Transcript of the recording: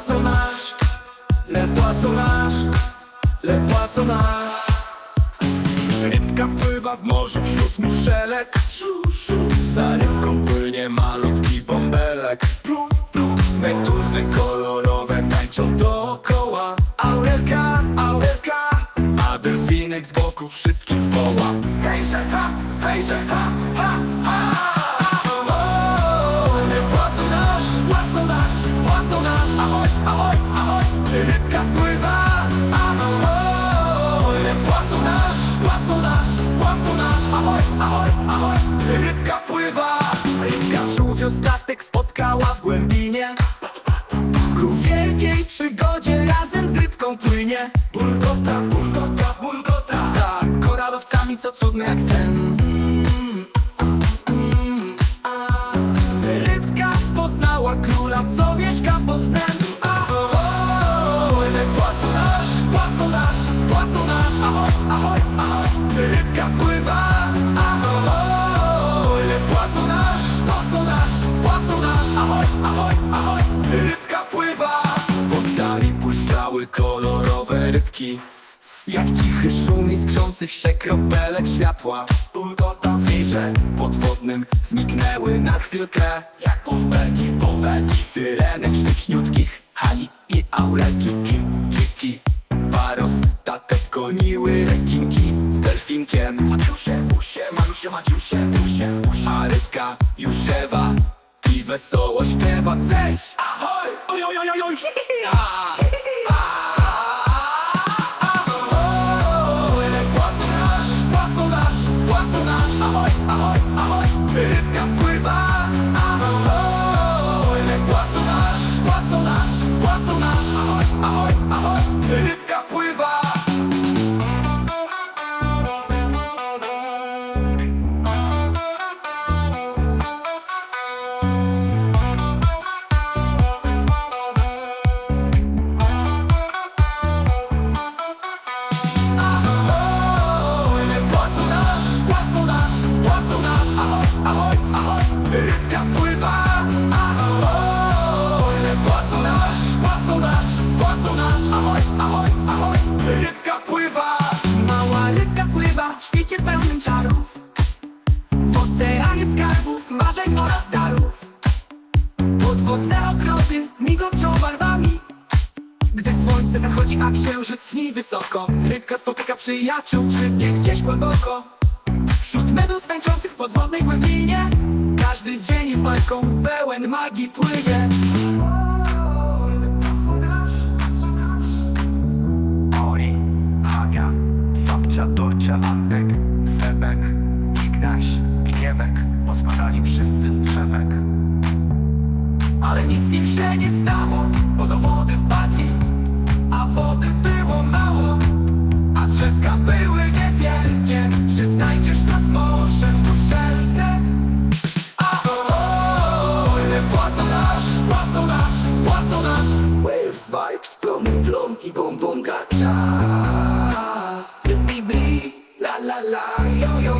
Le poissonnage, le poissonnage Rybka pływa w morzu wśród muszelek. Za rybką płynie malutki bąbelek. Meduzy kolorowe tańczą dookoła Aurelka, aurelka A delfinek z boku wszystkich woła Hejże, ha, hejże, ha, ha, ha poissonnage Ahoj, ahoj, ahoj. Rybka pływa Ahoj, poissonnage, poissonnage, poissonnage Ahoj, ahoj, ahoj. Rybka pływa. Rybka żółwio statek spotkała w głębinie. Ku wielkiej przygodzie razem z rybką płynie. Bulgota, bulgota, bulgota. Za koralowcami co cudny jak sen króla, co mieszka pod le poissonnage, poissonnage, poissonnage Ahoj, ahoj, ahoj, rybka pływa. Ahoj, poissonnage, poissonnage, poissonnage Ahoj, ahoj, ahoj, rybka pływa. W oddali błyszczały kolorowe rybki jak cichy szum iskrzących się kropelek światła. Bulgota w wirze podwodnym zniknęły na chwilkę Jak bąbelki, bąbelki syrenek sztyczniutkich Hani i aureki, ki, ki, Paros, tatek goniły rekinki z delfinkiem. Maciusie, musie, malusie, maciusie, musie, musie A rybka Juszewa i wesoło śpiewa Cześć, Ahoj, ahoj, ahoj, świecie pełnym czarów. W oceanie skarbów, marzeń oraz darów. Podwodne ogrody migoczą barwami. Gdy słońce zachodzi, a księżyc śni wysoko. Rybka spotyka przyjaciół, przybnie gdzieś głęboko. Wśród medus tańczących w podwodnej głębinie. Każdy dzień jest bajką, pełen magii płynie Ignaś, Gniewek Pospadali wszyscy z drzewek. Ale nic im się nie stało, bo do wody wpadli A wody było mało, a drzewka były niewielkie Czy znajdziesz nad morzem muszelkę? Ahoj, le poissonnage, poissonnage, poissonnage Waves, vibes, plum, plum i bum gacha Bli, bli, la la la, yo yo